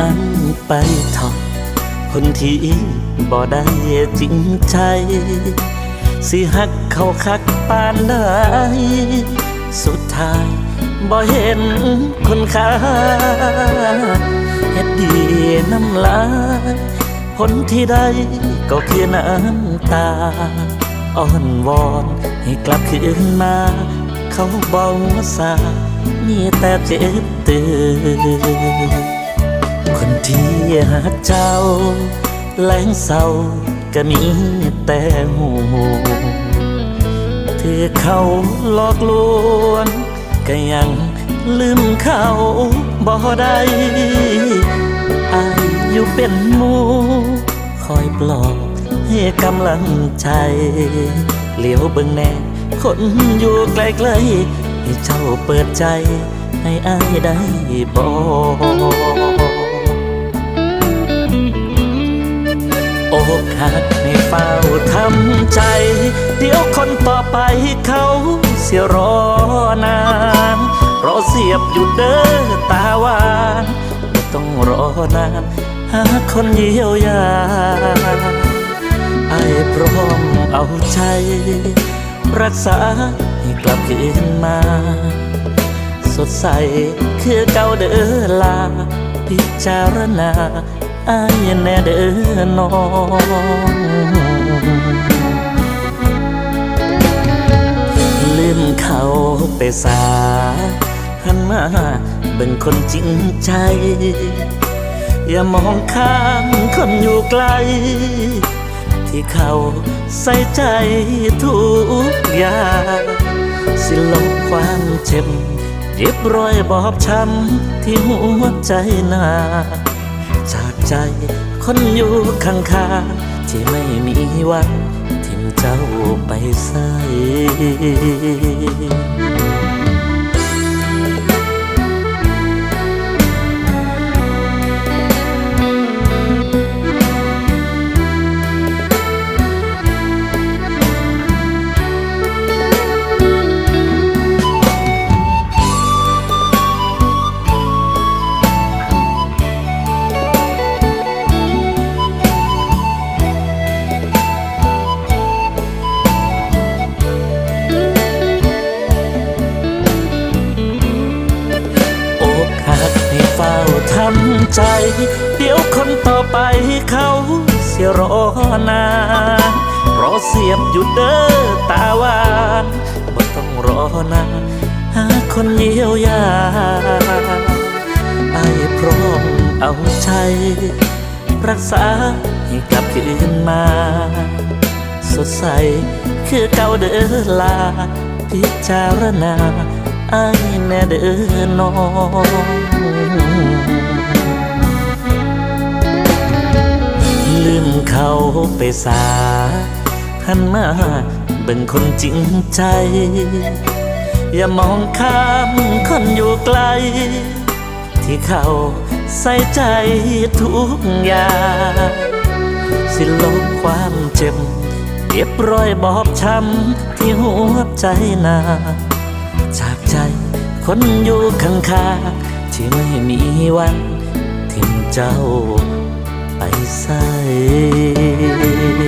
มันไปทอดคนที่บ่ได้จริงใจ สิหักเขาคักปานใดสุดท้ายบ่เห็นคุณค่าเฮ็ดดีน้ำลายผลที่ได้ก็คือน้ำตา อ้อนวอนให้กลับคืนมา เขาบอกว่าสามีแต่เจ็บตือ คนที่หักเจ้าแรงเศร้าก็มีแต่หูถือเขาหลอกลวงก็ยังลืมเขาบ่ได้อายอยู่เป็นมูคอยปลอบให้กำลังใจ เหลียวเบิ่งแน่คนอยู่ไกลๆให้เจ้าเปิดใจ ให้อายได้บอก กหักให้เฝ้าทำใจ เดี๋ยวคนต่อไปเขาเสียรอนานรอเสียบอยู่เด้อตาหวานไม่ต้องรอนาน หาคนเยียวยาไอ้พร้อมเอาใจ รักษาให้กลับคืนมา สดใสคือเก่าเด้อลา พิจารณา อายแน่เด้อน้องลืมเขาไปสาหันมาเบิ่งคนจริงใจ อย่ามองข้ามคนอยู่ไกล ที่เขาใส่ใจทุกอย่างสิลบความเจ็บเย็บรอยบอบช้ำที่หัวใจนา ใจ คนอยู่ข้างๆที่ไม่มีวันทิมเจ้าไปใส่ ใจ เดี๋ยวคนต่อไปเขาเสียรอนานรอเสียบอยู่เด้อตาหวานบ่ต้องรอนานหาคนเยียวยาไอ้พร้อมเอาใจ รักษาให้กลับคืนมา สดใสคือเก่าเด้อลา พิจารณาไอายแน่เด้อน้อง เขาไปสาหันมาเบิ่งคนจริงใจ อย่ามองข้ามคนอยู่ไกล ที่เขาใส่ใจทุกอย่างสิลบความเจ็บเก็บรอยบอบช้ำที่หัวใจนาจากใจคนอยู่ข้างๆที่ไม่มีวันทิ้งเจ้า ไปใส่